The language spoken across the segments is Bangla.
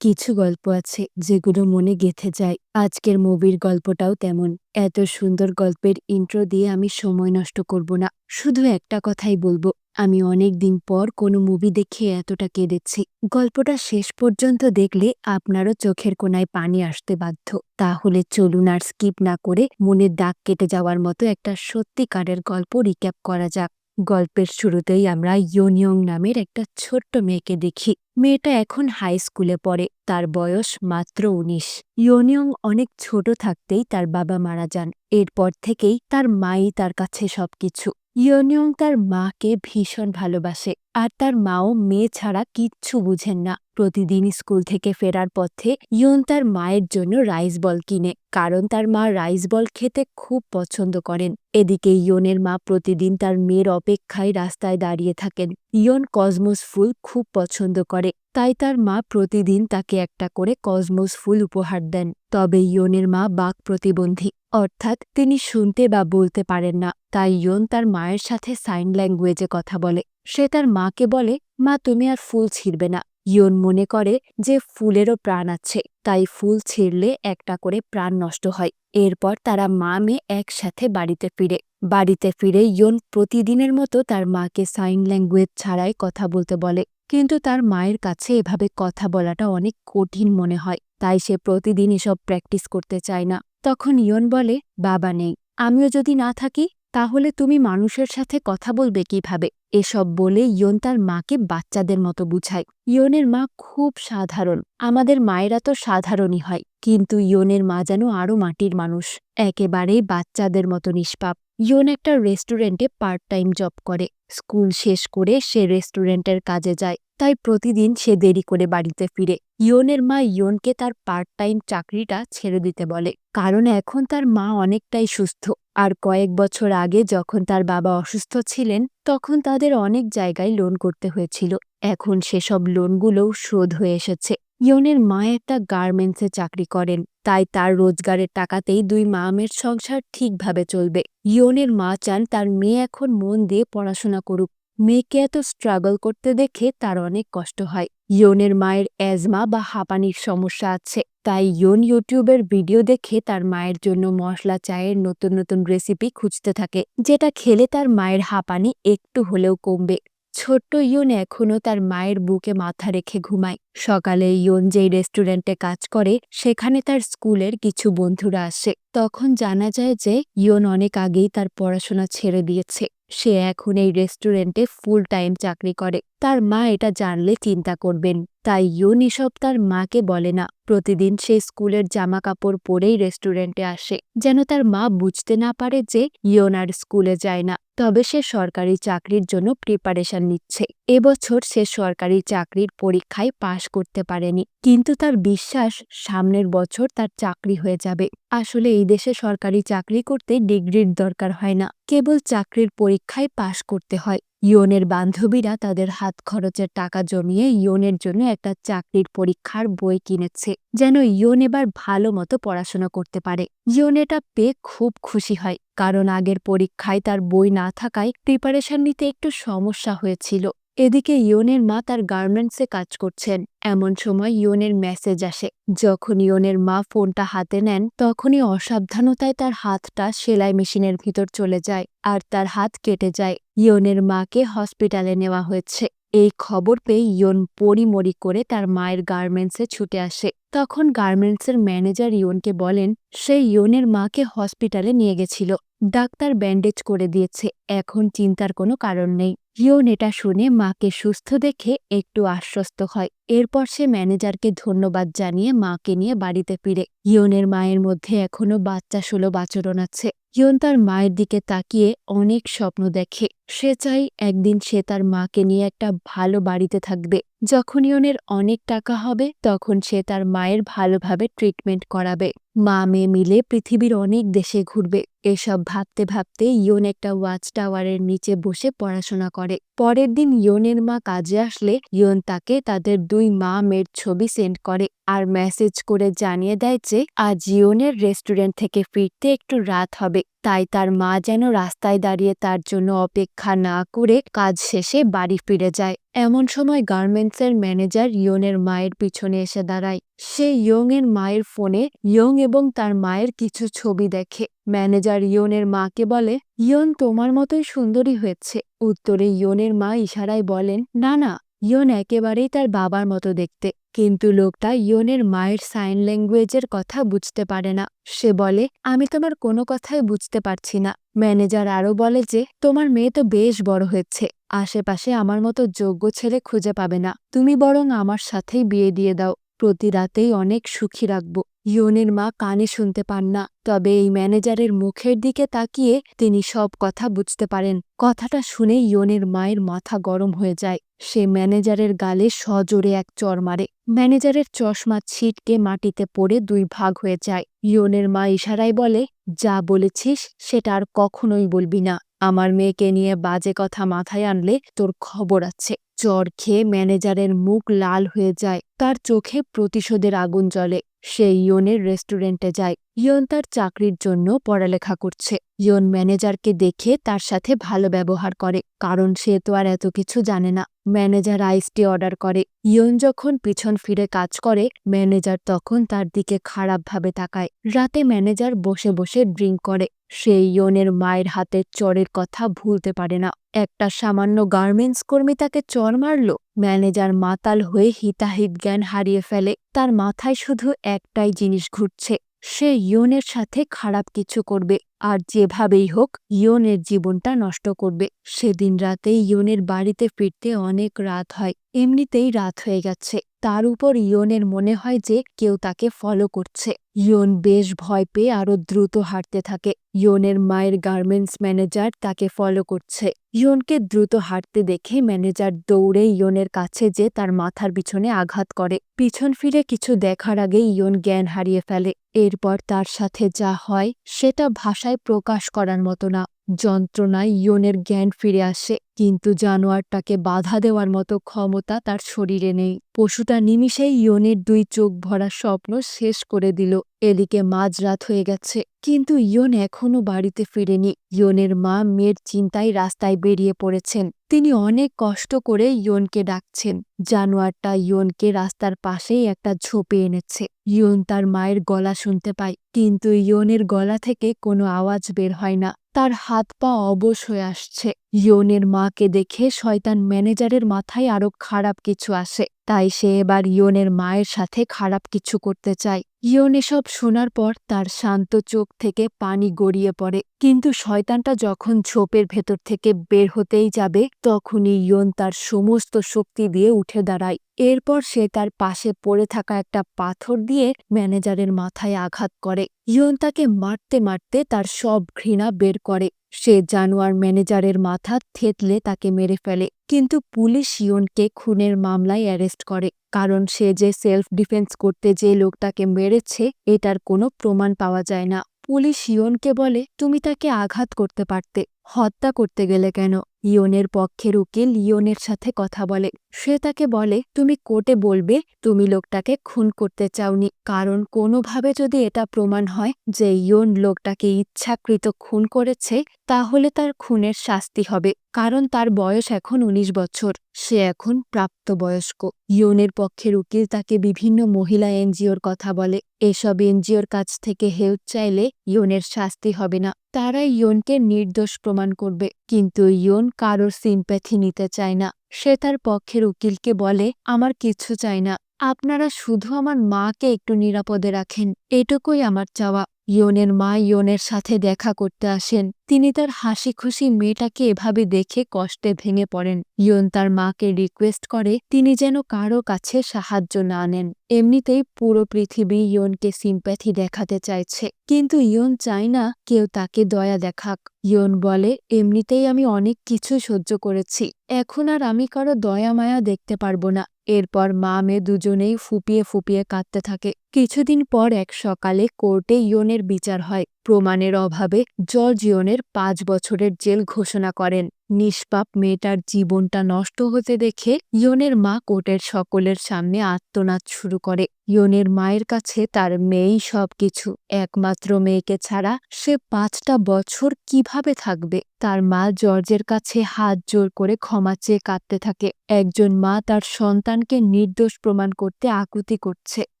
কিছু গল্প আছে যেগুলো মনে গেঁথে যায়। আজকের মুভির গল্পটাও তেমন। এত সুন্দর গল্পের ইন্ট্রো দিয়ে আমি সময় নষ্ট করব না। শুধু একটা কথাই বলব, আমি অনেক দিন পর কোনো মুভি দেখে এতটা কেঁদেছি। গল্পটা শেষ পর্যন্ত দেখলে আপনারও চোখের কোনায় পানি আসতে বাধ্য। তাহলে চলুন আর স্কিপ না করে মনের দাগ কেটে যাওয়ার মতো একটা সত্যিকারের গল্প রিক্যাপ করা যাক। গল্পের শুরুতেই আমরা ইয়োনিয়ং নামের একটা ছোট্ট মেয়েকে দেখি। মেয়েটা এখন হাই স্কুলে পড়ে, তার বয়স মাত্র উনিশ। ইয়োনিয়ং অনেক ছোট থাকতেই তার বাবা মারা যান। এরপর থেকেই তার মাই তার কাছে সবকিছু। ইয়নিয়ং তার মাকে ভীষণ ভালোবাসে, আর তার মাও মেয়ে ছাড়া কিচ্ছু বুঝেন না। প্রতিদিন স্কুল থেকে ফেরার পথে ইয়ন তার মায়ের জন্য রাইস বল কিনে, কারণ তার মা রাইস বল খেতে খুব পছন্দ করেন। এদিকে ইয়নের মা প্রতিদিন তার মেয়ের অপেক্ষায় রাস্তায় দাঁড়িয়ে থাকেন। ইয়ন কসমোস ফুল খুব পছন্দ করে, তাই তার মা প্রতিদিন তাকে একটা করে কসমোস ফুল উপহার দেন। তবে ইয়নের মা বাক প্রতিবন্ধী, অর্থাৎ তিনি শুনতে বা বলতে পারেন না। তাই ইয়ন তার মায়ের সাথে সাইন ল্যাঙ্গুয়েজে কথা বলে। সে তার মাকে বলে, মা, তুমি আর ফুল ছিঁড়বে না। ইয়ন মনে করে যে ফুলেরও প্রাণ আছে, তাই ফুল ছিঁড়লে একটা করে প্রাণ নষ্ট হয়। এরপর তারা মা, মেয়ে একসাথে বাড়িতে ফিরে। বাড়িতে ফিরে ইয়ন প্রতিদিনের মতো তার মাকে সাইন ল্যাঙ্গুয়েজ ছাড়াই কথা বলতে বলে। কিন্তু তার মায়ের কাছে এভাবে কথা বলাটা অনেক কঠিন মনে হয়, তাই সে প্রতিদিন এসব প্র্যাকটিস করতে চায় না। তখন ইয়ন বলে, বাবা নেই, আমিও যদি না থাকি তাহলে তুমি মানুষের সাথে কথা বলবে কীভাবে? এসব বলে ইয়ন তার মাকে বাচ্চাদের মতো বুঝায়। ইয়নের মা খুব সাধারণ, আমাদের মায়েরা তো সাধারণই হয়, কিন্তু ইয়নের মা যেন আরও মাটির মানুষ, একেবারেই বাচ্চাদের মতো নিষ্পাপ। ইয়ন একটা রেস্টুরেন্টে পার্ট টাইম জব করে, স্কুল শেষ করে সে রেস্টুরেন্টের কাজে যায়, তাই প্রতিদিন সে দেরি করে বাড়িতে ফিরে। ইয়নের মা ইয়নকে তার পার্ট টাইম চাকরিটা ছেড়ে দিতে বলে, কারণ এখন তার মা অনেকটাই সুস্থ। আর কয়েক বছর আগে যখন তার বাবা অসুস্থ ছিলেন তখন তাদের অনেক জায়গায় লোন করতে হয়েছিল। এখন সেসব লোনগুলোও শোধ হয়ে এসেছে। ইয়নের মা একটা গার্মেন্টসে চাকরি করেন, তাই তার রোজগারের টাকাতেই দুই মামের সংসার ঠিকভাবে চলবে। ইয়নের মা চান তার মেয়ে এখন মন দিয়ে পড়াশোনা করুক। মেয়েকে এত স্ট্রাগল করতে দেখে তার অনেক কষ্ট হয়। ইয়নের মায়ের অ্যাজমা বা হাঁপানির সমস্যা আছে। তাই ইয়ন ইউটিউবের ভিডিও দেখে তার মায়ের জন্য মশলা চায়ের নতুন নতুন রেসিপি খুঁজতে থাকে, যেটা খেলে তার মায়ের হাঁপানি একটু হলেও কমবে। ছোট্ট ইয়ন এখনও তার মায়ের বুকে মাথা রেখে ঘুমায়। সকালে ইয়ন যেই রেস্টুরেন্টে কাজ করে, সেখানে তার স্কুলের কিছু বন্ধুরা আসে। তখন জানা যায় যে, ইয়ন অনেক আগেই তার পড়াশোনা ছেড়ে দিয়েছে। সে এখন এই রেস্টুরেন্টে ফুল টাইম চাকরি করে। তার মা এটা জানলে চিন্তা করবেন। তাই ইয়ন এসব তার মাকে বলে না। প্রতিদিন সে স্কুলের জামা কাপড় পরেই রেস্টুরেন্টে আসে, যেন তার মা বুঝতে না পারে যে ইয়ন আর স্কুলে যায় না। তবে সে সরকারি চাকরির জন্য প্রিপারেশন নিচ্ছে। এবছর সে সরকারি চাকরির পরীক্ষায় পাশ করতে পারেনি, কিন্তু তার বিশ্বাস সামনের বছর তার চাকরি হয়ে যাবে। আসলে এই দেশে সরকারি চাকরি করতে ডিগ্রির দরকার হয় না, কেবল চাকরির পরীক্ষায় পাশ করতে হয়। ইয়নের বান্ধবীরা তাদের হাত খরচের টাকা জমিয়ে ইয়নের জন্য একটা চাকরির পরীক্ষার বই কিনেছে। যেন ইয়ন এবার ভালো মতো পড়াশোনা করতে পারে। ইয়ন এটা পেয়ে খুব খুশি হয়, কারণ আগের পরীক্ষায় তার বই না থাকায় প্রিপারেশন নিতে একটু সমস্যা হয়েছিল। এদিকে ইয়নের মা তার গার্মেন্টসে কাজ করছেন। এমন সময় ইয়নের মেসেজ আসে। যখন ইয়নের মা ফোনটা হাতে নেন, তখনই অসাবধানতায় তার হাতটা সেলাই মেশিনের ভিতর চলে যায়, আর তার হাত কেটে যায়। ইয়নের মাকে হসপিটালে নেওয়া হয়েছে। এই খবর পেয়ে ইয়ন পরিমরি করে তার মায়ের গার্মেন্টসে ছুটে আসে। তখন গার্মেন্টসের ম্যানেজার ইয়নকে বলেন, সে ইয়নের মাকে হসপিটালে নিয়ে গেছিল। ডাক্তার ব্যান্ডেজ করে দিয়েছে, এখন চিন্তার কোনো কারণ নেই। ইয়ন এটা শুনে মাকে সুস্থ দেখে একটু আশ্বস্ত হয়। এরপর সে ম্যানেজারকে ধন্যবাদ জানিয়ে মাকে নিয়ে বাড়িতে ফিরে। ইয়নের মায়ের মধ্যে এখনও বাচ্চা সুলভ আচরণ আছে। ইয়ন তার মায়ের দিকে তাকিয়ে অনেক স্বপ্ন দেখে। সে চাই একদিন সে তার মাকে নিয়ে একটা ভালো বাড়িতে থাকবে। যখন ইয়নের অনেক টাকা হবে, তখন সে তার মায়ের ভালোভাবে ট্রিটমেন্ট করাবে। মা মেয়ে মিলে পৃথিবীর অনেক দেশে ঘুরবে। এসব ভাবতে ভাবতে ইয়ন একটা ওয়াচ টাওয়ারের নিচে বসে পড়াশোনা করে। পরের দিন ইয়নের মা কাজে আসলে ইয়ন তাকে তাদের দুই মা মেয়ের ছবি সেন্ড করে আর মেসেজ করে জানিয়ে দেয় যে, আজ ইয়নের রেস্টুরেন্ট থেকে ফিরতে একটু রাত হবে। তাই তার মা যেন রাস্তায় দাঁড়িয়ে তার জন্য অপেক্ষা না করে কাজ শেষে বাড়ি ফিরে যায়। এমন সময় গার্মেন্টসের ম্যানেজার ইয়নের মায়ের পিছনে এসে দাঁড়ায়। সে ইয়ংয়ের মায়ের ফোনে ইয়ং এবং তার মায়ের কিছু ছবি দেখে। ম্যানেজার ইয়নের মাকে বলে, ইয়ন তোমার মতোই সুন্দরী হয়েছে। উত্তরে ইয়নের মা ইশারায় বলেন, না না, ইয়ন একেবারেই তার বাবার মতো দেখতে। কিন্তু লোকটা ইয়নের মায়ের সাইন ল্যাঙ্গুয়েজের কথা বুঝতে পারে না। সে বলে, আমি তোমার কোনো কথাই বুঝতে পারছি না। ম্যানেজার আরও বলে যে, তোমার মেয়ে তো বেশ বড় হয়েছে। আশেপাশে আমার মতো যোগ্য ছেলে খুঁজে পাবে না। তুমি বরং আমার সাথেই বিয়ে দিয়ে দাও। প্রতি রাতেই অনেক সুখী রাখব। ইয়নের মা কানে শুনতে পান না, তবে এই ম্যানেজারের মুখের দিকে তাকিয়ে তিনি সব কথা বুঝতে পারেন। কথাটা শুনে ইয়নের মায়ের মাথা গরম হয়ে যায়। সে ম্যানেজারের গালে সজোরে এক চর মারে। ম্যানেজারের চশমা ছিটকে মাটিতে পড়ে দুই ভাগ হয়ে যায়। ইয়নের মা ইশারায় বলে, যা বলেছিস সেটা আর কখনোই বলবি না। আমার মেয়েকে নিয়ে বাজে কথা মাথায় আনলে তোর খবর আছে। চর খেয়ে ম্যানেজারের মুখ লাল হয়ে যায়। তার চোখে প্রতিশোধের আগুন জ্বলে। সে ইয়নের রেস্টুরেন্টে যায়। ইয়ন তার চাকরির জন্য পড়ালেখা করছে। ইয়ন ম্যানেজারকে দেখে তার সাথে ভালো ব্যবহার করে, কারণ সে তো আর এত কিছু জানে না। ম্যানেজার আইসটি অর্ডার করে। ইয়ন যখন পিছন ফিরে কাজ করে, ম্যানেজার তখন তার দিকে খারাপভাবে তাকায়। রাতে ম্যানেজার বসে বসে ড্রিঙ্ক করে। সে ইয়নের মায়ের হাতের চরের কথা ভুলতে পারে না। একটা সামান্য গার্মেন্টস কর্মী তাকে চর মারল। ম্যানেজার মাতাল হয়ে হিতাহিত জ্ঞান হারিয়ে ফেলে। তার মাথায় শুধু একটাই জিনিস ঘুরছে। সে ইয়নের সাথে খারাপ কিছু করবে। আর যেভাবেই হোক ইয়নের জীবনটা নষ্ট করবে। সেদিন রাতে ইয়নের বাড়িতে ফিরতে অনেক রাত হয়। এমনিতেই রাত হয়ে গেছে। তার উপর ইয়নের মনে হয় যে কেউ তাকে ফলো করছে। ইয়ন বেশ ভয় পেয়ে আরও দ্রুত হাঁটতে থাকে। ইয়নের মায়ের গার্মেন্টস ম্যানেজার তাকে ফলো করছে। ইয়নকে দ্রুত হাঁটতে দেখে ম্যানেজার দৌড়ে ইয়নের কাছে যে তার মাথার পিছনে আঘাত করে। পিছন ফিরে কিছু দেখার আগে ইয়ন জ্ঞান হারিয়ে ফেলে। এরপর তার সাথে যা হয়, সেটা ভাষায় প্রকাশ করার মতো না। যন্ত্রণায় ইয়নের জ্ঞান ফিরে আসে। কিন্তু জানোয়ারটাকে বাধা দেওয়ার মতো ক্ষমতা তার শরীরে নেই। পশুটা নিমিষেই ইয়নের দুই চোখ ভরা স্বপ্ন শেষ করে দিল। এদিকে মাঝরাত হয়ে গেছে, কিন্তু ইয়ন এখনও বাড়িতে ফিরেনি। ইয়নের মা মেয়ের চিন্তায় রাস্তায় বেরিয়ে পড়েছেন। তিনি অনেক কষ্ট করে ইয়নকে ডাকছেন। জানোয়ারটা ইয়নকে রাস্তার পাশেই একটা ঝোপে এনেছে। ইয়ন তার মায়ের গলা শুনতে পায়, কিন্তু ইয়নের গলা থেকে কোনো আওয়াজ বের হয় না। তার হাত পা অবশ হয়ে আসছে। ইয়নের মাকে দেখে শয়তান ম্যানেজারের মাথায় আরও খারাপ কিছু আসে। তাই সে এবার ইয়নের মায়ের সাথে খারাপ কিছু করতে চায়। ইয়ন এসব শোনার পর তার শান্ত চোখ থেকে পানি গড়িয়ে পড়ে। কিন্তু শয়তানটা যখন ঝোপের ভেতর থেকে বের হতেই যাবে, তখনই ইয়ন তার সমস্ত শক্তি দিয়ে উঠে দাঁড়ায়। এরপর সে তার পাশে পড়ে থাকা একটা পাথর দিয়ে ম্যানেজারের মাথায় আঘাত করে। ইয়ন তাকে মারতে মারতে তার সব ঘৃণা বের করে। সে জানোয়ার ম্যানেজারের মাথা থেতলে তাকে মেরে ফেলে। কিন্তু পুলিশ ইয়নকে খুনের মামলায় অ্যারেস্ট করে, কারণ সে যে সেলফ ডিফেন্স করতে যে লোকটাকে মেরেছে, এটার কোনো প্রমাণ পাওয়া যায় না। পুলিশ ইয়নকে বলে, তুমি তাকে আঘাত করতে পারতে হত্যা করতে গেলে কেন? ইয়নের পক্ষের উকিল ইয়নের সাথে কথা বলে। সে তাকে বলে, তুমি কোর্টে বলবে, তুমি লোকটাকে খুন করতে চাওনি। কারণ কোনোভাবে যদি এটা প্রমাণ হয় যে ইয়ন লোকটাকে ইচ্ছাকৃত খুন করেছে, তাহলে তার খুনের শাস্তি হবে। কারণ তার বয়স এখন ১৯ বছর, সে এখন প্রাপ্তবয়স্ক। ইয়নের পক্ষের উকিল তাকে বিভিন্ন মহিলা এনজিওর কথা বলে। এসব এনজিওর কাছ থেকে হেল্প চাইলে ইয়নের শাস্তি হবে না। তারা ইয়নকে নির্দোষ প্রমাণ করবে। কিন্তু ইয়ন কারোর সিম্প্যাথি নিতে চায় না। সে তার পক্ষের উকিলকে বলে, আমার কিছু চাই না। আপনারা শুধু আমার মাকে একটু নিরাপদে রাখেন। এটুকুই আমার চাওয়া। ইয়নের মা ইয়নের সাথে দেখা করতে আসেন। তিনি তার হাসি খুশি মেয়েটাকে এভাবে দেখে কষ্টে ভেঙে পড়েন। ইয়ন তার মাকে রিকোয়েস্ট করে, তিনি যেন কারও কাছে সাহায্য না নেন। এমনিতেই পুরো পৃথিবী ইয়নকে সিম্প্যাথি দেখাতে চাইছে। কিন্তু ইয়ন চায় না কেউ তাকে দয়া দেখাক। ইয়ন বলে, এমনিতেই আমি অনেক কিছু সহ্য করেছি। এখন আর আমি কারও দয়া মায়া দেখতে পারব না। এরপর মা মেয়ে দুজনেই ফুপিয়ে ফুপিয়ে কাঁদতে থাকে। কিছুদিন পর এক সকালে কোর্টে ইয়নের বিচার হয়। প্রমাণের অভাবে জর্জিয়নের পাঁচ বছরের জেল ঘোষণা করেন। নিষ্পাপ মেয়েটার জীবনটা নষ্ট হতে দেখে ইয়নের মা কোর্টের সকলের সামনে আত্মনাদ শুরু করে। ইয়নের মায়ের কাছে তার মেয়েই সবকিছু। একমাত্র মেয়েকে ছাড়া সে পাঁচটা বছর কীভাবে থাকবে? তার মা জর্জের কাছে হাত জোর করে ক্ষমা চেয়ে কাঁদতে থাকে। একজন মা তার সন্তানকে নির্দোষ প্রমাণ করতে আকুতি করছে।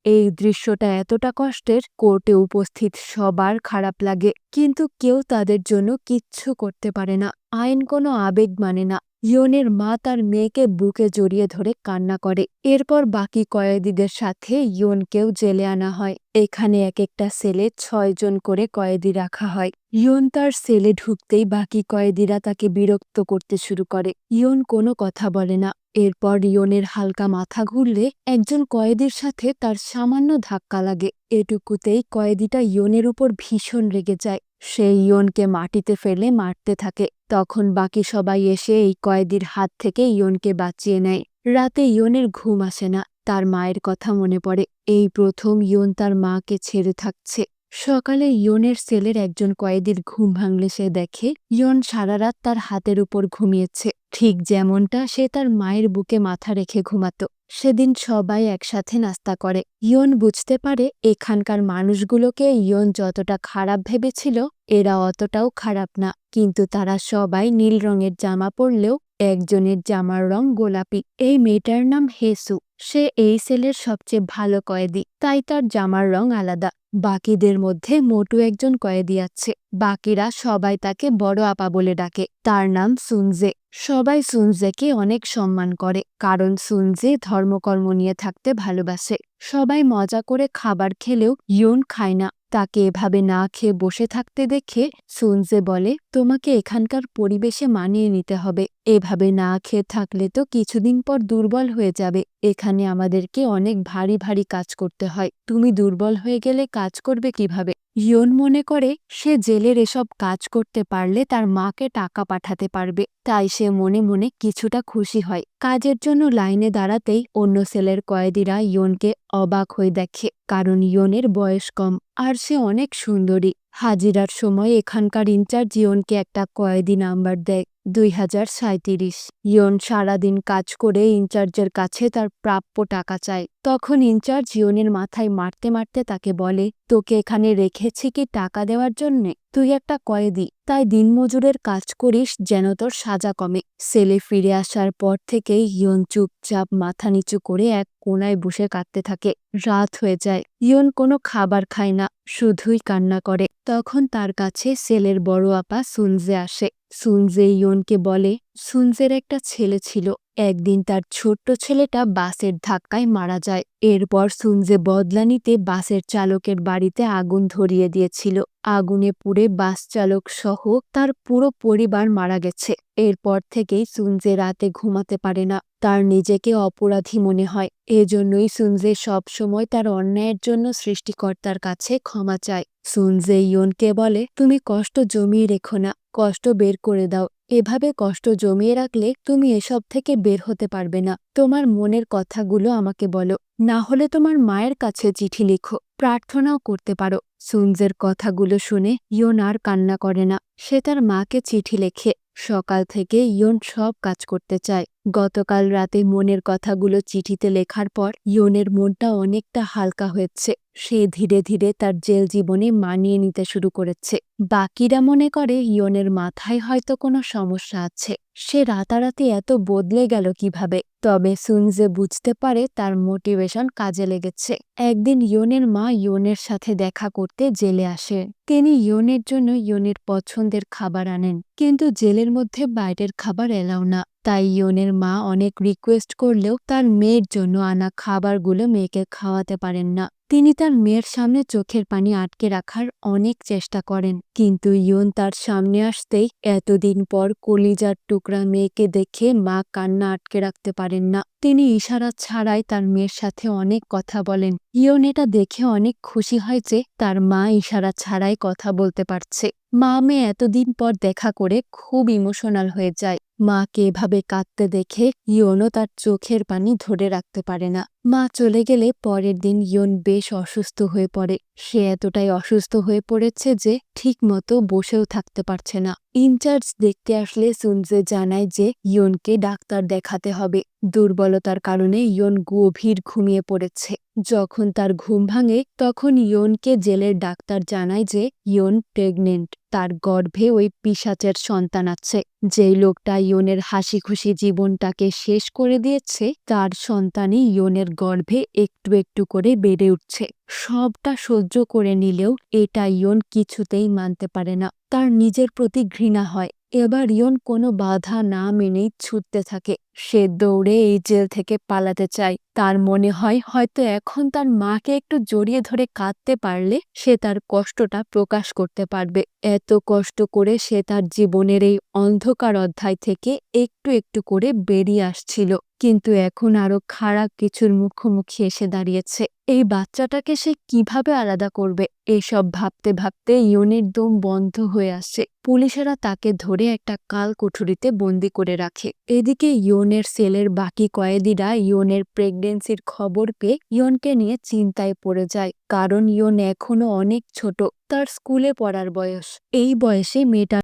এই দৃশ্যটা এতটা কষ্টের, কোর্টে উপস্থিত সবার খারাপ লাগে। কিন্তু কেউ তাদের জন্য কিচ্ছু করতে পারে না। আইন কোনো আবেগ মানে না। ইয়নের মা তার মেয়েকে বুকে জড়িয়ে ধরে কান্না করে। এরপর বাকি কয়েদিদের সাথে ইয়নকেও জেলে আনা হয়। এখানে এক একটা সেলে ছয়জন করে কয়েদি রাখা হয়। ইয়ন তার সেলে ঢুকতেই বাকি কয়েদিরা তাকে বিরক্ত করতে শুরু করে। ইয়ন কোনো কথা বলে না। এরপর ইয়নের হালকা মাথা ঘুরলে একজন কয়েদির সাথে তার সামান্য ধাক্কা লাগে। এটুকুতেই কয়েদিটা ইয়নের উপর ভীষণ রেগে যায়। সে ইয়নকে মাটিতে ফেলে মারতে থাকে। তখন বাকি সবাই এসে এই কয়েদির হাত থেকে ইয়নকে বাঁচিয়ে নেয়। রাতে ইয়নের ঘুম আসে না, তার মায়ের কথা মনে পড়ে। এই প্রথম ইয়ন তার মাকে ছেড়ে থাকছে। সকালে ইয়নের সেলের একজন কয়েদির ঘুম ভাঙলে সে দেখে, ইয়ন সারা রাত তার হাতের উপর ঘুমিয়েছে। ঠিক যেমনটা সে তার মায়ের বুকে মাথা রেখে ঘুমাত। সেদিন সবাই একসাথে নাস্তা করে। ইয়ন বুঝতে পারে এখানকার মানুষগুলোকে ইয়ন যতটা খারাপ ভেবেছিল, এরা অতটাও খারাপ না। কিন্তু তারা সবাই নীল রঙের জামা পরলেও একজনের জামার রং গোলাপি। এই মেয়েটার নাম হেসু। সে এই সেলের সবচেয়ে ভালো কয়েদি, তাই তার জামার রং আলাদা। বাকিদের মধ্যে মোটু একজন কয়েদি আছে। বাকিরা সবাই তাকে বড় আপা বলে ডাকে। তার নাম সুনজে। সবাই সুনজেকে অনেক সম্মান করে, কারণ সুনজে ধর্মকর্ম নিয়ে থাকতে ভালোবাসে। সবাই মজা করে খাবার খেলেও ইয়ন খায় না। তাকে এভাবে না খেয়ে বসে থাকতে দেখে সুনজে বলে, তোমাকে এখানকার পরিবেশে মানিয়ে নিতে হবে। এভাবে না খেয়ে থাকলে তো কিছুদিন পর দুর্বল হয়ে যাবে। এখানে আমাদেরকে অনেক ভারী ভারী কাজ করতে হয়। তুমি দুর্বল হয়ে গেলে কাজ করবে কীভাবে? ইয়ন মনে করে, সে জেলের এসব কাজ করতে পারলে তার মাকে টাকা পাঠাতে পারবে। তাই সে মনে মনে কিছুটা খুশি হয়। কাজের জন্য লাইনে দাঁড়াতেই অন্য সেলের কয়েদিরা ইয়নকে অবাক হয়ে দেখে, কারণ ইয়নের বয়স কম আর সে অনেক সুন্দরী। হাজিরার সময় এখানকার ইনচার্জ ইয়নকে একটা কয়েদি নাম্বার দেয়। দুই হাজার সাঁত্রিশ ইয়ন সারাদিন কাজ করে ইনচার্জের কাছে তার প্রাপ্য টাকা চায়। তখন ইনচার্জ ইয়নের মাথায় মারতে মারতে তাকে বলে, তোকে এখানে রেখেছি কি টাকা দেওয়ার জন্যে? তুই একটা কয়েদি তাই দিনমজুরের কাজ করিস যেন তোর সাজা কমে। সেলে ফিরে আসার পর থেকেই ইয়ন চুপচাপ মাথা নিচু করে এক কোনায় বসে কাঁদতে থাকে। রাত হয়ে যায়। ইয়ন কোনো খাবার খায় না, শুধুই কান্না করে। তখন তার কাছে সেলের বড় আপা সুনজে আসে। সুনজে ইয়নকে বলে, সুনজের একটা ছেলে ছিল। একদিন তার ছোট্ট ছেলেটা বাসের ধাক্কায় মারা যায়। এরপর সুনজে বদলা নিতে বাসের চালকের বাড়িতে আগুন ধরিয়ে দিয়েছিল। আগুনে পুড়ে বাস চালক সহ তার পুরো পরিবার মারা গেছে। এরপর থেকেই সুনজে রাতে ঘুমাতে পারে না। তার নিজেকে অপরাধী মনে হয়। এজন্যই সুনজে সবসময় তার অন্যায়ের জন্য সৃষ্টিকর্তার কাছে ক্ষমা চায়। সুনজে ইয়নকে বলে, তুমি কষ্ট জমিয়ে রেখো না। কষ্ট বের করে দাও। এভাবে কষ্ট জমিয়ে রাখলে তুমি এসব থেকে বের হতে পারবে না। তোমার মনের কথাগুলো আমাকে বলো। না হলে তোমার মায়ের কাছে চিঠি লিখো। প্রার্থনাও করতে পারো। সুনজের কথাগুলো শুনে ইয়ন আর কান্না করে না। সে তার মাকে চিঠি লেখে। সকাল থেকে ইয়ন সব কাজ করতে চায়। গতকাল রাতে মনের কথাগুলো চিঠিতে লেখার পর ইয়নের মনটা অনেকটা হালকা হয়েছে। সে ধীরে ধীরে তার জেল জীবনে মানিয়ে নিতে শুরু করেছে। বাকিরা মনে করে ইয়নের মাথায় হয়তো কোনো সমস্যা আছে। সে রাতারাতি এত বদলে গেল কীভাবে? তবে সুনজে বুঝতে পারে তার মোটিভেশন কাজে লেগেছে। একদিন ইয়নের মা ইয়নের সাথে দেখা করতে জেলে আসে। তিনি ইয়নের জন্য ইয়নের পছন্দের খাবার আনেন। কিন্তু জেলের মধ্যে বাইরের খাবার এলাও না। তাই ইয়নের মা অনেক রিকোয়েস্ট করলেও তার মেয়ের জন্য আনা খাবারগুলো মেয়েকে খাওয়াতে পারেন না। তিনি তার মেয়ের সামনে চোখের পানি আটকে রাখার অনেক চেষ্টা করেন, কিন্তু ইয়ন তার সামনে আসতেই এতদিন পর কলিজার টুকরা মেয়েকে দেখে মা কান্না আটকে রাখতে পারেন না। তিনি ইশারা ছাড়াই তার মেয়ের সাথে অনেক কথা বলেন। ইয়ন এটা দেখে অনেক খুশি হয় যে তার মা ইশারা ছাড়াই কথা বলতে পারছে। মা মেয়ে এতদিন পর দেখা করে খুব ইমোশনাল হয়ে যায়। মাকে এভাবে কাঁদতে দেখে ইয়নও তার চোখের পানি ধরে রাখতে পারে না। মা চলে গেলে পরের দিন ইয়ন বেশ অসুস্থ হয়ে পড়ে। সে এতটাই অসুস্থ হয়ে পড়েছে যে ঠিকমতো বসেও থাকতে পারছে না। ইনচার্জ দেখতে আসলে সুনজে জানায় যে ইয়নকে ডাক্তার দেখাতে হবে। দুর্বলতার কারণে ইয়ন গভীর ঘুমিয়ে পড়েছে। যখন তার ঘুম ভাঙে, তখন ইয়নকে জেলের ডাক্তার জানায় যে ইয়ন প্রেগনেন্ট। তার গর্ভে ওই পিসাচের সন্তান আছে। যেই লোকটা ইয়নের হাসি খুশি জীবনটাকে শেষ করে দিয়েছে, তার সন্তানই ইয়নের গর্ভে একটু একটু করে বেড়ে উঠছে। সবটা সহ্য করে নিলেও এটা ইয়ন কিছুতেই মানতে পারে না। তার নিজের প্রতি ঘৃণা হয়। এবার ইয়ন কোনো বাধা না মেনেই ছুটতে থাকে। সে দৌড়ে এই জেল থেকে পালাতে চায়। তার মনে হয় হয়তো এখন তার মাকে একটু জড়িয়ে ধরে কাঁদতে পারলে সে তার কষ্টটা প্রকাশ করতে পারবে। এত কষ্ট করে সে তার জীবনের এই অন্ধকার অধ্যায় থেকে একটু একটু করে বেরিয়ে আসছিল। কিন্তু এখন আরও খারাপ কিছুর মুখোমুখি এসে দাঁড়িয়েছে। এই বাচ্চাটাকে সে কীভাবে আলাদা করবে? এসব ভাবতে ভাবতে ইয়নের দম বন্ধ হয়ে আসছে পুলিশেরা তাকে ধরে একটা কাল কুঠুরিতে বন্দি করে রাখে। এদিকে ইয়নের সেলের বাকি কয়েদিরা ইয়নের প্রেগনেন্সির খবর পেয়ে ইয়নকে নিয়ে চিন্তায় পড়ে যায়। কারণ ইয়ন এখনও অনেক ছোট, তার স্কুলে পড়ার বয়স। এই বয়সে মেয়েটা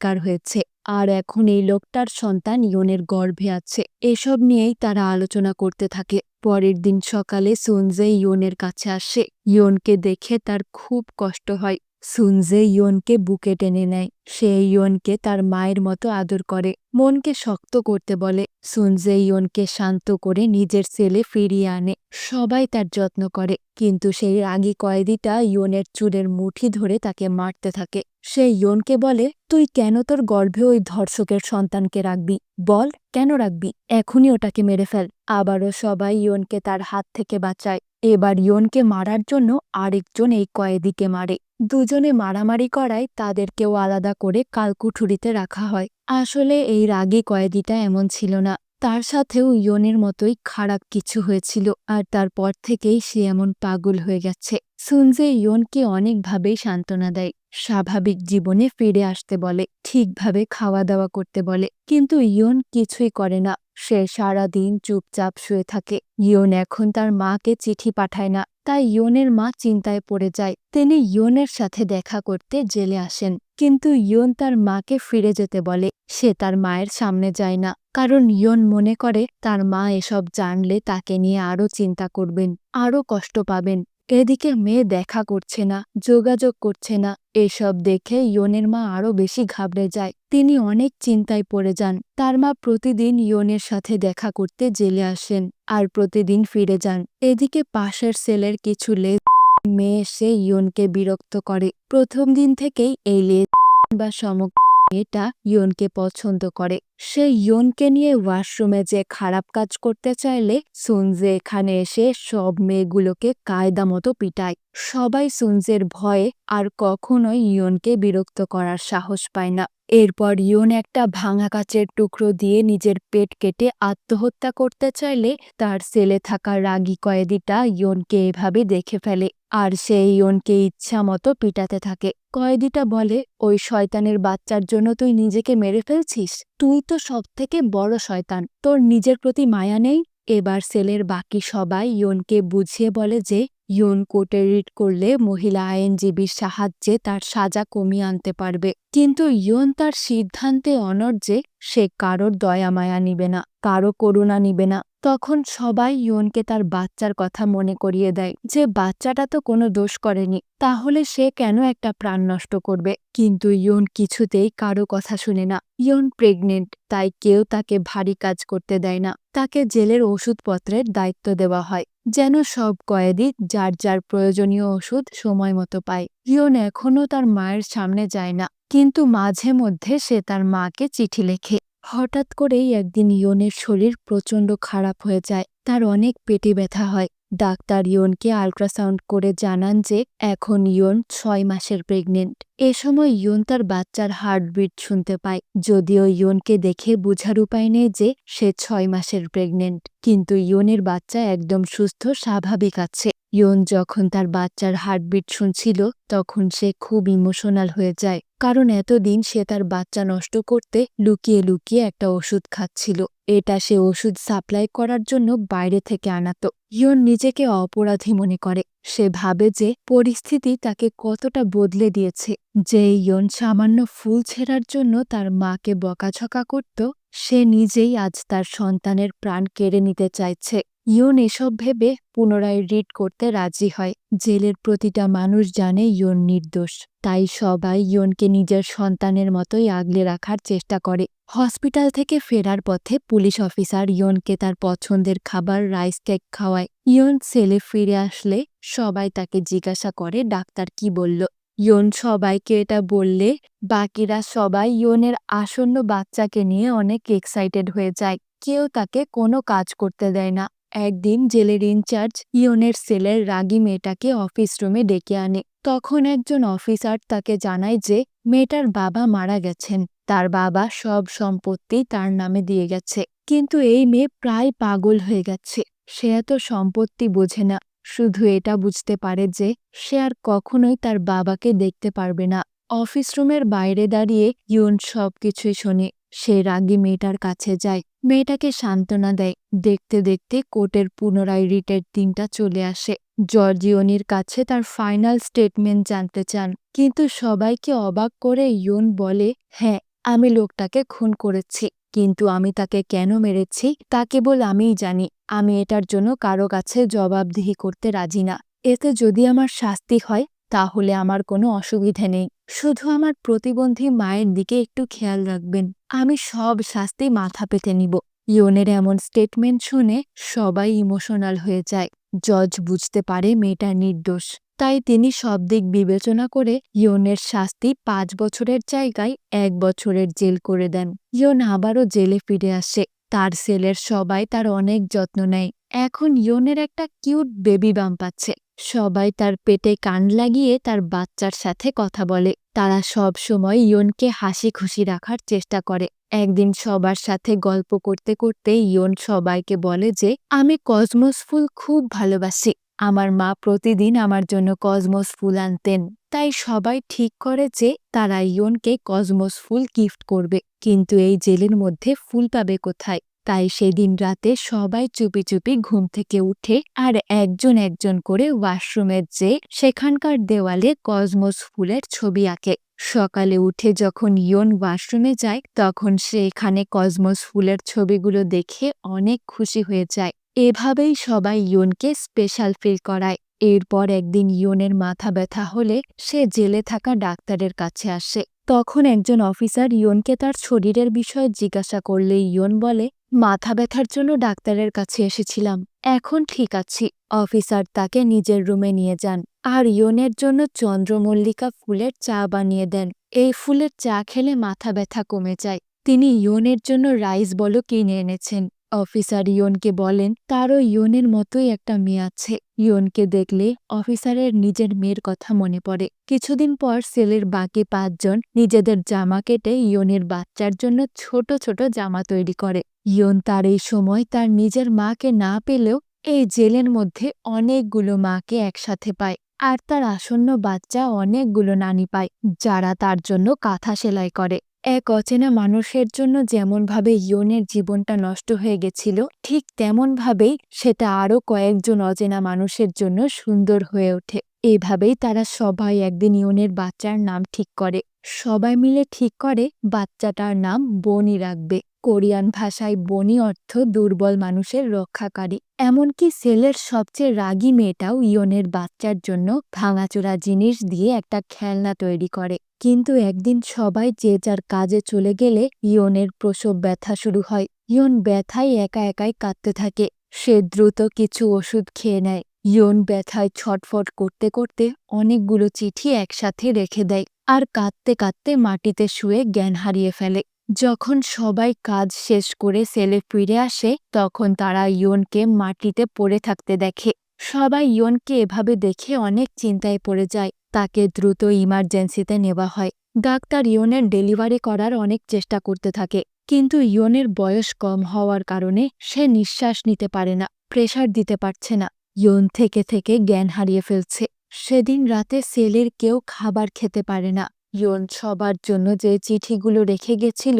কার হয়েছে। আর এখন এই লোকটার সন্তান ইয়নের গর্ভে আছে। এসব নিয়েই তারা আলোচনা করতে থাকে। পরের দিন সকালে সুনজে ইয়নের কাছে আসে। ইয়নকে দেখে তার খুব কষ্ট হয়। সুনজে ইয়নকে বুকে টেনে নেয়। সে ইয়নকে তার মায়ের মতো আদর করে। মনকে শক্ত করতে বলে সুনজে ইয়নকে শান্ত করে নিজের সেলে ফিরিয়ে আনে। সবাই তার যত্ন করে। কিন্তু সেই রাগী কয়েদিটা ইয়নের চুলের মুঠি ধরে তাকে মারতে থাকে। সে ইয়নকে বলে, তুই কেন তোর গর্ভে ওই ধর্ষকের সন্তানকে রাখবি? বল, কেন রাখবি? এখনই ওটাকে মেরে ফেল। আবারও সবাই ইয়নকে তার হাত থেকে বাঁচায়। এবার ইয়নকে মারার জন্য আরেকজন এই কয়েদিকে মারে। দুজনে মারামারি করায় তাদেরকেও আলাদা করে কালকুঠুরিতে রাখা হয়। আসলে এই রাগী কয়েদিটা এমন ছিল না। তার সাথেও ইয়নের মতোই খারাপ কিছু হয়েছিল আর তারপর থেকেই সে এমন পাগল হয়ে গেছে। সুনজে ইয়নকে অনেকভাবেই সান্ত্বনা দেয়। স্বাভাবিক জীবনে ফিরে আসতে বলে, ঠিকভাবে খাওয়া দাওয়া করতে বলে। কিন্তু ইয়ন কিছুই করে না। সে সারা দিন চুপচাপ শুয়ে থাকে। ইয়ন এখন তার মাকে চিঠি পাঠায় না, তাই ইয়নের মা চিন্তায় পড়ে যায়। তিনি ইয়নের সাথে দেখা করতে জেলে আসেন, কিন্তু ইয়ন তার মাকে ফিরে যেতে বলে। সে তার মায়ের সামনে যায় না, কারণ ইয়ন মনে করে তার মা এসব জানলে তাকে নিয়ে আরও চিন্তা করবেন, আরও কষ্ট পাবেন। এদিকে মেয়ে দেখা করছে না, যোগাযোগ করছে না। এসব দেখে ইয়নের মা আরও বেশি ঘাবড়ে যায়। তিনি অনেক চিন্তায় পড়ে যান। তার মা প্রতিদিন ইয়নের সাথে দেখা করতে জেলে আসেন আর প্রতিদিন ফিরে যান। এদিকে পাশের সেলের কিছু লেজ মেয়ে এসে ইয়নকে বিরক্ত করে। প্রথম দিন থেকেই এই লেজ বা সমক মেয়েটা ইয়নকে পছন্দ করে। সে ইয়নকে নিয়ে ওয়াশরুমে যে খারাপ কাজ করতে চাইলে সুনজে এখানে এসে সব মেয়েগুলোকে কায়দা মতো পিটায়। সবাই সুনজের ভয়ে আর কখনোই ইয়নকে বিরক্ত করার সাহস পায় না। এরপর ইয়ন একটা ভাঙা কাচের টুকরো দিয়ে নিজের পেট কেটে আত্মহত্যা করতে চাইলে তার সেলে থাকা রাগী কয়েদিটা ইয়নকে এভাবে দেখে ফেলে। আর সে ইয়নকে ইচ্ছা মতো পিটাতে থাকে। কয়েদিটা বলে, ওই শয়তানের বাচ্চার জন্য তুই নিজেকে মেরে ফেলছিস? তুই তো সব থেকে বড় শয়তান। তোর নিজের প্রতি মায়া নেই? এবার সেলের বাকি সবাই ইয়নকে বুঝিয়ে বলে যে ইয়ন কোর্টে রিট করলে মহিলা আইনজীবীর সাহায্যে তার সাজা কমিয়ে আনতে পারবে। কিন্তু ইয়ন তার সিদ্ধান্তে অনড় যে সে কারোর দয়া মায়া নিবে না, কারও করুণা নিবে না। তখন সবাই ইয়নকে তার বাচ্চার কথা মনে করিয়ে দেয় যে বাচ্চাটা তো কোনো দোষ করেনি, তাহলে সে কেন একটা প্রাণ নষ্ট করবে? কিন্তু ইয়ন কিছুতেই কারও কথা শুনে না। ইয়ন প্রেগনেন্ট, তাই কেউ তাকে ভারী কাজ করতে দেয় না। তাকে জেলের ওষুধপত্রের দায়িত্ব দেওয়া হয়। যেন সব কয়েদি যার যার প্রয়োজনীয় ওষুধ সময় মতো পায়। ইয়ন এখনও তার মায়ের সামনে যায় না, কিন্তু মাঝে মধ্যে সে তার মাকে চিঠি লেখে। হঠাৎ করেই একদিন ইয়নের শরীর প্রচণ্ড খারাপ হয়ে যায়। তার অনেক পেটে ব্যথা হয়। ডাক্তার ইয়নকে আল্ট্রাসাউন্ড করে জানান যে, এখন ইয়ন ছয় মাসের প্রেগনেন্ট। এ সময় ইয়ন তার বাচ্চার হার্টবিট শুনতে পায়। যদিও ইয়নকে দেখে বোঝার উপায় নেই যে, সে ছয় মাসের প্রেগনেন্ট। কিন্তু ইয়নের বাচ্চা একদম সুস্থ, স্বাভাবিক আছে। ইয়ন যখন তার বাচ্চার হার্টবিট শুনছিল, তখন সে খুব ইমোশনাল হয়ে যায়। কারণ এতদিন সে তার বাচ্চা নষ্ট করতে লুকিয়ে লুকিয়ে একটা ওষুধ খাচ্ছিল। এটা সে ওষুধ সাপ্লাই করার জন্য বাইরে থেকে আনাত ইয়ন নিজেকে অপরাধী মনে করে। সে ভাবে যে পরিস্থিতি তাকে কতটা বদলে দিয়েছে। যে ইয়ন সামান্য ফুল ছেঁড়ার জন্য তার মাকে বকাঝকা করত, সে নিজেই আজ তার সন্তানের প্রাণ কেড়ে নিতে চাইছে। ইয়ন এসব ভেবে পুনরায় রিড করতে রাজি হয়। জেলের প্রতিটা মানুষ জানে ইয়ন নির্দোষ। তাই সবাই ইয়নকে নিজের সন্তানের মতোই আগলে রাখার চেষ্টা করে। হসপিটাল থেকে ফেরার পথে পুলিশ অফিসার ইয়নকে তার পছন্দের খাবার রাইস কেক খাওয়ায়। ইয়ন সেলে ফিরে আসলে সবাই তাকে জিজ্ঞাসা করে, ডাক্তার কি বলল? ইয়ন সবাইকে এটা বললে, বাকিরা সবাই ইয়নের আসন্ন বাচ্চাকে নিয়ে অনেক এক্সাইটেড হয়ে যায়। কেউ তাকে কোনো কাজ করতে দেয় না। একদিন জেলের ইনচার্জ ইয়নের সেলের রাগী মেয়েটাকে অফিস রুমে ডেকে আনে। তখন একজন অফিসার তাকে জানায় যে, মেয়েটার বাবা মারা গেছেন। তার বাবা সব সম্পত্তি তার নামে দিয়ে গেছে। কিন্তু এই মেয়ে প্রায় পাগল হয়ে গেছে। সে এত সম্পত্তি বোঝে না। শুধু এটা বুঝতে পারে যে, সে আর কখনোই তার বাবাকে দেখতে পারবে না। অফিস রুমের বাইরে দাঁড়িয়ে ইউন সবকিছুই শোনে। সে রাগী মেয়েটার কাছে যায়। মেয়েটাকে সান্ত্বনা দেয়। দেখতে দেখতে কোর্টের পুনরায় রিটের দিনটা চলে আসে। জর্জিওনির কাছে তার ফাইনাল স্টেটমেন্ট জানতে চান। কিন্তু সবাইকে অবাক করে ইয়ন বলে হ্যাঁ আমি লোকটাকে খুন করেছি। কিন্তু আমি তাকে কেন মেরেছি? তা কেবল আমিই জানি। আমি এটার জন্য কারও কাছে জবাবদিহি করতে রাজি না। এতে যদি আমার শাস্তি হয়, তাহলে আমার কোনো অসুবিধে নেই। শুধু আমার প্রতিবন্ধী মায়ের দিকে একটু খেয়াল রাখবেন। আমি সব শাস্তি মাথা পেতে নিব। ইয়নের এমন স্টেটমেন্ট শুনে সবাই ইমোশনাল হয়ে যায়। জজ বুঝতে পারে মেয়েটা নির্দোষ। তাই তিনি সব দিক বিবেচনা করে ইয়নের শাস্তি পাঁচ বছরের জায়গায় এক বছরের জেল করে দেন। ইয়ন আবারও জেলে ফিরে আসে। তার সেলের সবাই তার অনেক যত্ন নেয়। এখন ইয়নের একটা কিউট বেবি বাম পাচ্ছে সবাই তার পেটে কান লাগিয়ে তার বাচ্চার সাথে কথা বলে। তারা সব সময় ইয়নকে হাসি খুশি রাখার চেষ্টা করে। একদিন সবার সাথে গল্প করতে করতে ইয়ন সবাইকে বলে যে, আমি কসমস ফুল খুব ভালোবাসি। আমার মা প্রতিদিন আমার জন্য কসমস ফুল আনতেন। তাই সবাই ঠিক করে যে, তারা ইয়নকে কসমস ফুল গিফট করবে। কিন্তু এই জেলের মধ্যে ফুল পাবে কোথায়? তাই সেদিন রাতে সবাই চুপি চুপি ঘুম থেকে উঠে আর একজন একজন করে ওয়াশরুমের যে সেখানকার দেওয়ালে কসমস ফুলের ছবি আঁকে। সকালে উঠে যখন ইয়ন ওয়াশরুমে যায়, তখন সে এখানে কসমস ফুলের ছবিগুলো দেখে অনেক খুশি হয়ে যায়। এভাবেই সবাই ইয়নকে স্পেশাল ফিল করায়। এরপর একদিন ইয়নের মাথা ব্যথা হলে সে জেলে থাকা ডাক্তারের কাছে আসে। তখন একজন অফিসার ইয়নকে তার শরীরের বিষয়ে জিজ্ঞাসা করলে ইয়ন বলে মাথা ব্যথার জন্য ডাক্তারের কাছে এসেছিলাম। এখন ঠিক আছি। অফিসার তাকে নিজের রুমে নিয়ে যান আর ইয়নের জন্য চন্দ্রমল্লিকা ফুলের চা বানিয়ে দেন। এই ফুলের চা খেলে মাথা ব্যথা কমে যায়। তিনি ইয়নের জন্য রাইস বলো কিনে এনেছেন। অফিসার ইয়নকে বলেন, তারও ইয়নের মতোই একটা মেয়ে আছে। ইয়নকে দেখলে অফিসারের নিজের মেয়ের কথা মনে পড়ে। কিছুদিন পর সেলের বাকি পাঁচজন নিজেদের জামা কেটে ইয়নের বাচ্চার জন্য ছোট ছোট জামা তৈরি করে। ইয়ন তার এই সময় তার নিজের মাকে না পেলেও এই জেলের মধ্যে অনেকগুলো মাকে একসাথে পায় আর তার আসন্ন বাচ্চা অনেকগুলো নানি পায় যারা তার জন্য কাঁথা সেলাই করে। এক অচেনা মানুষের জন্য যেমনভাবে ইয়নের জীবনটা নষ্ট হয়ে গেছিল, ঠিক তেমনভাবেই সেটা আরও কয়েকজন অচেনা মানুষের জন্য সুন্দর হয়ে ওঠে। এভাবেই তারা সবাই একদিন ইয়নের বাচ্চার নাম ঠিক করে। সবাই মিলে ঠিক করে বাচ্চাটার নাম বনি রাখবে। কোরিয়ান ভাষায় বনি অর্থ দুর্বল মানুষের রক্ষাকারী। এমনকি সেলের সবচেয়ে রাগী মেয়েটাও ইয়নের বাচ্চার জন্য ভাঙাচোরা জিনিস দিয়ে একটা খেলনা তৈরি করে। কিন্তু একদিন সবাই যে যার কাজে চলে গেলে ইয়নের প্রসব ব্যথা শুরু হয়। ইয়ন ব্যথায় একা একাই কাঁদতে থাকে। সে দ্রুত কিছু ওষুধ খেয়ে নেয়। ইয়ন ব্যথায় ছটফট করতে করতে অনেকগুলো চিঠি একসাথে রেখে দেয়। আর কাঁদতে কাঁদতে মাটিতে শুয়ে জ্ঞান হারিয়ে ফেলে। যখন সবাই কাজ শেষ করে সেলে ফিরে আসে, তখন তারা ইয়নকে মাটিতে পড়ে থাকতে দেখে। সবাই ইয়নকে এভাবে দেখে অনেক চিন্তায় পড়ে যায়। তাকে দ্রুত ইমার্জেন্সিতে নেওয়া হয়। ডাক্তার ইয়নের ডেলিভারি করার অনেক চেষ্টা করতে থাকে, কিন্তু ইয়নের বয়স কম হওয়ার কারণে সে নিঃশ্বাস নিতে পারে না, প্রেশার দিতে পারছে না। ইয়ন থেকে থেকে জ্ঞান হারিয়ে ফেলছে। সেদিন রাতে সেলের কেউ খাবার খেতে পারে না। ইয়ন সবার জন্য যে চিঠিগুলো রেখে গেছিল,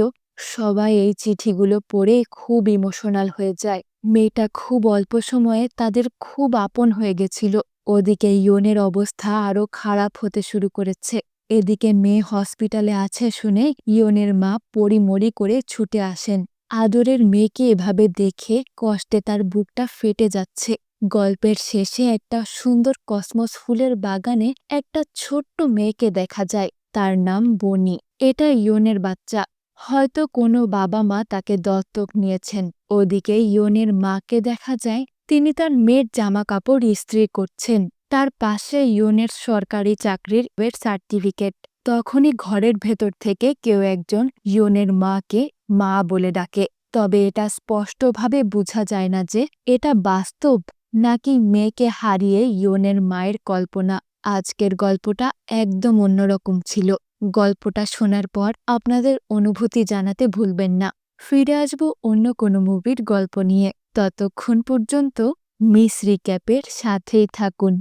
সবাই এই চিঠিগুলো পড়ে খুব ইমোশনাল হয়ে যায়। মেয়েটা খুব অল্প সময়ে তাদের খুব আপন হয়ে গেছিল। ওদিকে ইয়নের অবস্থা আরও খারাপ হতে শুরু করেছে। এদিকে মেয়ে হসপিটালে আছে শুনে ইয়নের মা পরিমরি করে ছুটে আসেন। আদরের মেয়েকে এভাবে দেখে কষ্টে তার বুকটা ফেটে যাচ্ছে। গল্পের শেষে একটা সুন্দর কসমস ফুলের বাগানে একটা ছোট্ট মেয়েকে দেখা যায়। তার নাম বনি। এটা ইয়নের বাচ্চা। হয়তো কোনো বাবা মা তাকে দত্তক নিয়েছেন। ওদিকে ইয়নের মাকে দেখা যায়, তিনি তার মেয়ের জামা কাপড় ইস্ত্রি করছেন। তার পাশে ইয়নের সরকারি চাকরির ওয়েট সার্টিফিকেট। তখনই ঘরের ভেতর থেকে কেউ একজন ইয়নের মাকে মা বলে ডাকে। তবে এটা স্পষ্টভাবে বোঝা যায় না যে এটা বাস্তব, নাকি মেয়েকে হারিয়ে ইয়নের মায়ের কল্পনা। আজকের গল্পটা একদম অন্যরকম ছিল। গল্পটা শোনার পর আপনাদের অনুভূতি জানাতে ভুলবেন না। ফিরে আসব অন্য কোনো মুভির গল্প নিয়ে। ততক্ষণ পর্যন্ত মিস রিক্যাপের সাথেই থাকুন।